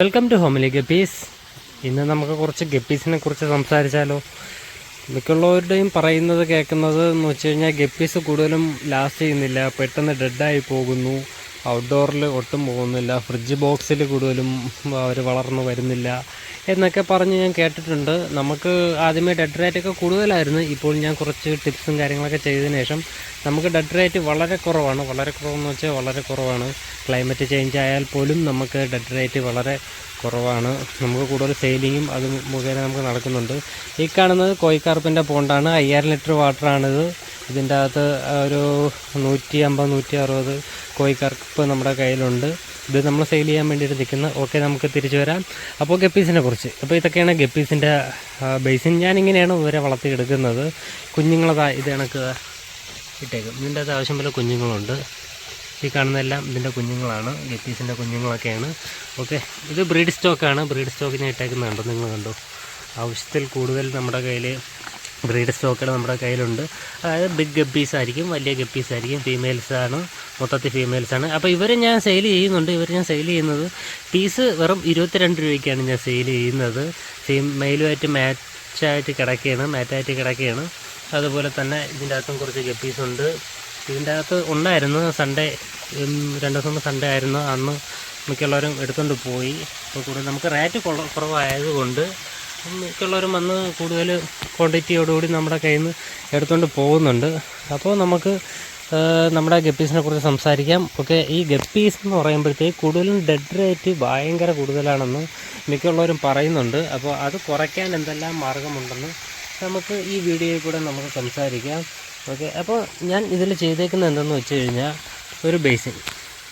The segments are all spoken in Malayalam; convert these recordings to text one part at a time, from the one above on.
വെൽക്കം ടു ഹോമിലി ഗപ്പീസ് ഇന്ന് നമുക്ക് കുറച്ച് ഗപ്പീസിനെ കുറിച്ച് സംസാരിച്ചാലോ? മിക്കുള്ളവരുടെയും പറയുന്നത് കേൾക്കുന്നത് എന്ന് വെച്ച് കഴിഞ്ഞാൽ ഗപ്പീസ് കൂടുതലും ലാസ്റ്റ് ചെയ്യുന്നില്ല പെട്ടെന്ന് ഡെഡായി പോകുന്നു ഔട്ട്ഡോറിൽ ഒട്ടും പോകുന്നില്ല ഫ്രിഡ്ജ് ബോക്സിൽ കൂടുതലും അവർ വളർന്നു വരുന്നില്ല. എന്നൊക്കെ പറഞ്ഞ് ഞാൻ കേട്ടിട്ടുണ്ട്. നമുക്ക് ആദ്യമേ ഡെഡ് റേറ്റ് ഒക്കെ കൂടുതലായിരുന്നു. ഇപ്പോൾ ഞാൻ കുറച്ച് ടിപ്സും കാര്യങ്ങളൊക്കെ ചെയ്തതിന് ശേഷം നമുക്ക് ഡെഡ് റേറ്റ് വളരെ കുറവാണ്. വളരെ കുറവെന്ന് വെച്ചാൽ വളരെ കുറവാണ്. ക്ലൈമറ്റ് ചേഞ്ച് ആയാൽ പോലും നമുക്ക് ഡെഡ് റേറ്റ് വളരെ കുറവാണ്. നമുക്ക് കൂടുതൽ സെയിലിങ്ങും അത് മുഖേന നമുക്ക് നടക്കുന്നുണ്ട്. ഈ കാണുന്നത് കോയിക്കാർപ്പിന്റെ പോണ്ടാണ്. അയ്യായിരം ലിറ്റർ വാട്ടറാണിത്. ഇതിന്റെ അകത്ത് ഒരു നൂറ്റി അമ്പത് നൂറ്റി അറുപത് കോയിക്കാർപ്പ് നമ്മുടെ കയ്യിലുണ്ട്. ഇത് നമ്മൾ സെയിൽ ചെയ്യാൻ വേണ്ടിയിട്ട് നിൽക്കുന്നത് ഓക്കെ നമുക്ക് തിരിച്ചു വരാം. അപ്പോൾ ഗപ്പീസിനെ കുറിച്ച്. അപ്പോൾ ഇതൊക്കെയാണ് ഗപ്പീസിന്റെ ബേസിൻ ഞാനിങ്ങനെയാണ് ഇവരെ വളർത്തിയെടുക്കുന്നത്. കുഞ്ഞുങ്ങളതാ ഇത് കണക്ക് ഇട്ടേക്കും ഇതിന്റെ അകത്ത് ആവശ്യം പോലെ കുഞ്ഞുങ്ങളുണ്ട്. ഈ കാണുന്നതെല്ലാം ഇതിന്റെ കുഞ്ഞുങ്ങളാണ് ഗപ്പീസിന്റെ കുഞ്ഞുങ്ങളൊക്കെയാണ്. ഓക്കെ ഇത് ബ്രീഡ് സ്റ്റോക്കാണ്. ബ്രീഡ് സ്റ്റോക്കിന് ഇട്ടേക്കുന്നുണ്ട് നിങ്ങൾ കണ്ടു. ആവശ്യത്തിൽ കൂടുതൽ നമ്മുടെ കയ്യിൽ ബ്രീഡ് സ്റ്റോക്കുകൾ നമ്മുടെ കയ്യിലുണ്ട്. അതായത് ബിഗ് ഗപ്പീസ് ആയിരിക്കും വലിയ ഗപ്പീസ് ആയിരിക്കും ഫീമെയിൽസ് ആണ് മൊത്തത്തിൽ ഫീമെയിൽസ് ആണ്. അപ്പോൾ ഇവരെ ഞാൻ സെയിൽ ചെയ്യുന്നുണ്ട്. ഇവർ ഞാൻ സെയിൽ ചെയ്യുന്നത് പീസ് വെറും ഇരുപത്തിരണ്ട് രൂപയ്ക്കാണ് ഞാൻ സെയിൽ ചെയ്യുന്നത്. ഫീമെയിലുമായിട്ട് മാച്ചായിട്ട് കിടക്കുകയാണ് മാറ്റായിട്ട് കിടക്കുകയാണ് അതുപോലെ തന്നെ ഇതിന്റെ അകത്തും കുറച്ച് ഗപ്പീസ് ഉണ്ട്. ഇതിന്റെ അകത്ത് ഉണ്ടായിരുന്നു സൺഡേ രണ്ട് ദിവസം സൺഡേ ആയിരുന്നു. അന്ന് മിക്കുള്ളവരും എടുത്തുകൊണ്ട് പോയി. അപ്പോൾ കൂടുതൽ നമുക്ക് റേറ്റ് കുറ- കുറവായതുകൊണ്ട് മിക്കുള്ളവരും വന്ന് കൂടുതൽ ക്വാണ്ടിറ്റിയോടുകൂടി നമ്മുടെ കയ്യിൽ നിന്ന് എടുത്തുകൊണ്ട് പോകുന്നുണ്ട്. അപ്പോൾ നമുക്ക് നമ്മുടെ ഗപ്പീസിനെ കുറിച്ച് സംസാരിക്കാം. ഓക്കെ ഈ ഗപ്പീസ് എന്ന് പറയുമ്പോഴത്തേക്ക് കൂടുതലും ഡെഡ് റേറ്റ് ഭയങ്കര കൂടുതലാണെന്ന് മിക്കുള്ളവരും പറയുന്നുണ്ട്. അപ്പോൾ അത് കുറയ്ക്കാൻ എന്തെല്ലാം മാർഗമുണ്ടെന്ന് നമുക്ക് ഈ വീഡിയോയിൽ കൂടെ നമുക്ക് സംസാരിക്കാം. ഓക്കെ അപ്പോൾ ഞാൻ ഇതിൽ ചെയ്തേക്കുന്നത് എന്തെന്ന് വെച്ച് കഴിഞ്ഞാൽ ഒരു ബേസിൻ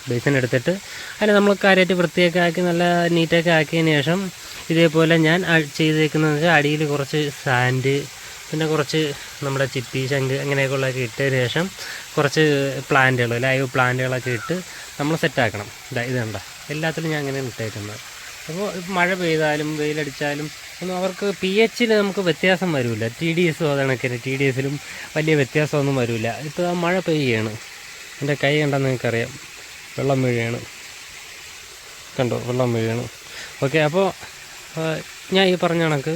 ബേസിൻ എടുത്തിട്ട് അതിന് നമ്മൾ കാര്യമായിട്ട് വൃത്തിയൊക്കെ ആക്കി നല്ല നീറ്റൊക്കെ ആക്കിയതിന് ശേഷം ഇതേപോലെ ഞാൻ ചെയ്തേക്കുന്നത് വെച്ചാൽ അടിയിൽ കുറച്ച് സാൻഡ് പിന്നെ കുറച്ച് നമ്മുടെ ചിപ്പി ശംഖ് അങ്ങനെയൊക്കെയുള്ളതൊക്കെ ഇട്ടതിന് ശേഷം കുറച്ച് പ്ലാന്റുകൾ ലൈവ് പ്ലാന്റുകളൊക്കെ ഇട്ട് നമ്മൾ സെറ്റാക്കണം ഇതാ ഇത് കണ്ട? എല്ലാത്തിലും ഞാൻ അങ്ങനെയാണ് ഇട്ടേക്കുന്നത്. അപ്പോൾ മഴ പെയ്താലും വെയിലടിച്ചാലും ഒന്നും അവർക്ക് പി എച്ചിൽ നമുക്ക് വ്യത്യാസം വരില്ല ടി ഡി എസും അതണക്കിന് ടി ഡി എസിലും വലിയ വ്യത്യാസമൊന്നും വരില്ല ഇപ്പോൾ മഴ പെയ്യുകയാണ്. എന്റെ കൈ കണ്ടാൽ നിങ്ങൾക്കറിയാം. വെള്ളം വീഴുകയാണ്. കണ്ടോ? വെള്ളം വീഴുകയാണ്. ഓക്കെ അപ്പോൾ ഞാൻ ഈ പറഞ്ഞ കണക്ക്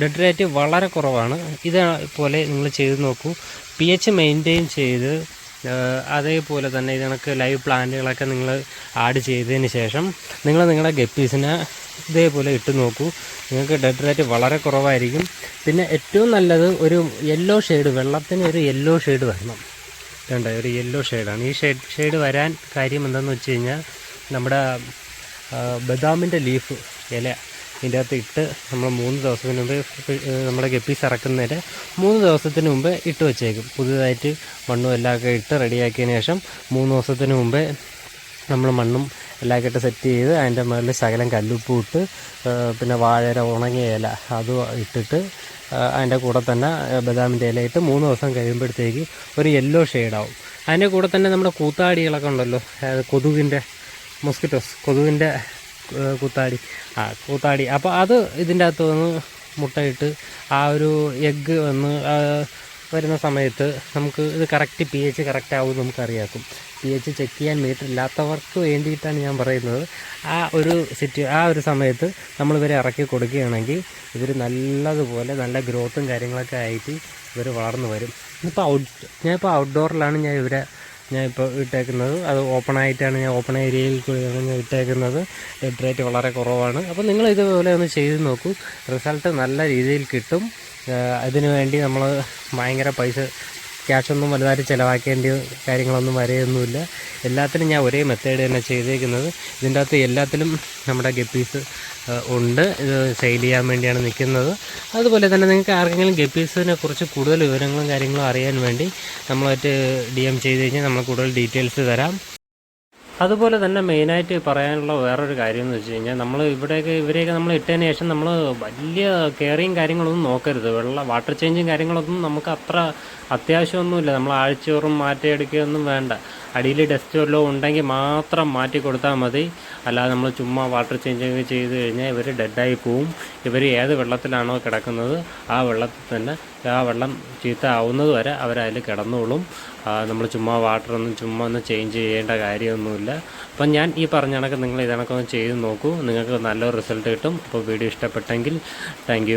ഡെഡ് റേറ്റ് വളരെ കുറവാണ്. ഇതേപോലെ നിങ്ങൾ ചെയ്ത് നോക്കൂ. പി എച്ച് മെയിന്റെയിൻ ചെയ്ത് അതേപോലെ തന്നെ ഇതിനൊക്കെ ലൈവ് പ്ലാന്റുകളൊക്കെ നിങ്ങൾ ആഡ് ചെയ്തതിന് ശേഷം നിങ്ങൾ നിങ്ങളുടെ ഗപ്പീസിനെ ഇതേപോലെ ഇട്ട് നോക്കൂ. നിങ്ങൾക്ക് ഡെഡ് റേറ്റ് വളരെ കുറവായിരിക്കും. പിന്നെ ഏറ്റവും നല്ലത് ഒരു യെല്ലോ ഷെയ്ഡ് വെള്ളത്തിന് ഒരു യെല്ലോ ഷെയ്ഡ് വരണം. വേണ്ട ഒരു യെല്ലോ ഷെയ്ഡാണ് ഈ ഷെയ്ഡ് ഷെയ്ഡ് വരാൻ കാര്യം എന്താന്ന് വെച്ച് കഴിഞ്ഞാൽ നമ്മുടെ ബദാമിന്റെ ലീഫ് ഇല ഇതിന്റെ അകത്ത് ഇട്ട് നമ്മൾ മൂന്ന് ദിവസത്തിന് മുമ്പ് നമ്മുടെ ഗപ്പീസ് ഇറക്കുന്നതിന്റെ മൂന്ന് ദിവസത്തിന് മുമ്പ് ഇട്ട് വെച്ചേക്കും. പുതിയതായിട്ട് മണ്ണും എല്ലാം ഒക്കെ ഇട്ട് റെഡിയാക്കിയതിന് ശേഷം മൂന്ന് ദിവസത്തിന് മുമ്പേ നമ്മൾ മണ്ണും എല്ലാം ഇട്ട് സെറ്റ് ചെയ്ത് അതിന്റെ മുകളിൽ ശകലം കല്ലുപ്പും ഇട്ട് പിന്നെ വാഴര ഉണങ്ങിയ ഇല അതും ഇട്ടിട്ട് അതിന്റെ കൂടെ തന്നെ ബദാമിന്റെ ഇല ഇട്ട് മൂന്ന് ദിവസം കഴിയുമ്പോഴത്തേക്ക് ഒരു യെല്ലോ ഷെയ്ഡാവും അതിന്റെ കൂടെ തന്നെ നമ്മുടെ കൂത്താടികളൊക്കെ ഉണ്ടല്ലോ കൊതുകിന്റെ മൊസ്കിറ്റോസ് കൊതുകിന്റെ കൂത്താടി. ആ കൂത്താടി. അപ്പോൾ അത് ഇതിന്റെ അകത്ത് വന്ന് മുട്ടയിട്ട് ആ ഒരു എഗ്ഗ് വന്ന് വരുന്ന സമയത്ത് നമുക്ക് ഇത് കറക്റ്റ് പി എച്ച് കറക്റ്റ് ആവും നമുക്കറിയാക്കും. പി എച്ച് ചെക്ക് ചെയ്യാൻ മീറ്റർ ഇല്ലാത്തവർക്ക് വേണ്ടിയിട്ടാണ് ഞാൻ പറയുന്നത്. ആ ഒരു സിറ്റു ആ ഒരു സമയത്ത് നമ്മൾ ഇവരെ ഇറക്കി കൊടുക്കുകയാണെങ്കിൽ ഇവർ നല്ലതുപോലെ നല്ല ഗ്രോത്തും കാര്യങ്ങളൊക്കെ ആയിട്ട് ഇവർ വളർന്നു വരും. ഇപ്പോൾ ഔട്ട് ഞാനിപ്പോൾ ഔട്ട്ഡോറിലാണ് ഞാൻ ഇവരെ ഞാൻ ഇപ്പോൾ ഇട്ടേക്കുന്നത്. അത് ഓപ്പൺ ആയിട്ടാണ് ഞാൻ ഓപ്പൺ ഏരിയയിൽ കൂടിയാണ് ഞാൻ ഇട്ടേക്കുന്നത്. ഡെഡ് റേറ്റ് വളരെ കുറവാണ്. അപ്പോൾ നിങ്ങൾ ഇതുപോലെ ഒന്ന് ചെയ്ത് നോക്കൂ. റിസൾട്ട് നല്ല രീതിയിൽ കിട്ടും. അതിനു വേണ്ടി നമ്മൾ ഭയങ്കര പൈസ ക്യാഷൊന്നും വലുതായിട്ട് ചിലവാക്കേണ്ട കാര്യങ്ങളൊന്നും വരെയൊന്നുമില്ല. എല്ലാത്തിനും ഞാൻ ഒരേ മെത്തേഡ് തന്നെ ചെയ്തേക്കുന്നത്. ഇതിന്റെ അകത്ത് എല്ലാത്തിലും നമ്മുടെ ഗപ്പീസ് ഉണ്ട്. ഇത് സെയിൽ ചെയ്യാൻ വേണ്ടിയാണ് നിൽക്കുന്നത്. അതുപോലെ തന്നെ നിങ്ങൾക്ക് ആർക്കെങ്കിലും ഗപ്പീസിനെ കുറിച്ച് കൂടുതൽ വിവരങ്ങളും കാര്യങ്ങളും അറിയാൻ വേണ്ടി നമ്മളായിട്ട് ഡി എം ചെയ്ത് കഴിഞ്ഞാൽ നമ്മൾ കൂടുതൽ ഡീറ്റെയിൽസ് തരാം. അതുപോലെ തന്നെ മെയിനായിട്ട് പറയാനുള്ള വേറൊരു കാര്യം എന്ന് വെച്ച് കഴിഞ്ഞാൽ നമ്മൾ ഇവിടെയൊക്കെ ഇവരെയൊക്കെ നമ്മൾ ഇട്ടതിന് ശേഷം നമ്മൾ വലിയ കെയറിങ് കാര്യങ്ങളൊന്നും നോക്കരുത്. വെള്ളം വാട്ടർ ചേഞ്ചും കാര്യങ്ങളൊന്നും നമുക്ക് അത്ര അത്യാവശ്യമൊന്നുമില്ല. നമ്മൾ ആഴ്ചയോറും മാറ്റിയെടുക്കുകയൊന്നും വേണ്ട. അടിയിൽ ഡസ്റ്റ് വല്ലതും ഉണ്ടെങ്കിൽ മാത്രം മാറ്റി കൊടുത്താൽ മതി. അല്ലാതെ നമ്മൾ ചുമ്മാ വാട്ടർ ചേഞ്ചിങ് ചെയ്ത് കഴിഞ്ഞാൽ ഇവർ ഡെഡായി പോവും. ഇവർ ഏത് വെള്ളത്തിലാണോ കിടക്കുന്നത് ആ വെള്ളത്തിൽ തന്നെ ആ വെള്ളം ചീത്ത ആവുന്നത് വരെ അവരതിൽ കിടന്നോളും. നമ്മൾ ചുമ്മാ വാട്ടർ ഒന്നും ചുമ്മാ ഒന്ന് ചേഞ്ച് ചെയ്യേണ്ട കാര്യമൊന്നുമില്ല. അപ്പം ഞാൻ ഈ പറഞ്ഞ കണക്ക് നിങ്ങൾ ഇതണക്കൊന്ന് ചെയ്ത് നോക്കൂ. നിങ്ങൾക്ക് നല്ലൊരു റിസൾട്ട് കിട്ടും. അപ്പോൾ വീഡിയോ ഇഷ്ടപ്പെട്ടെങ്കിൽ താങ്ക്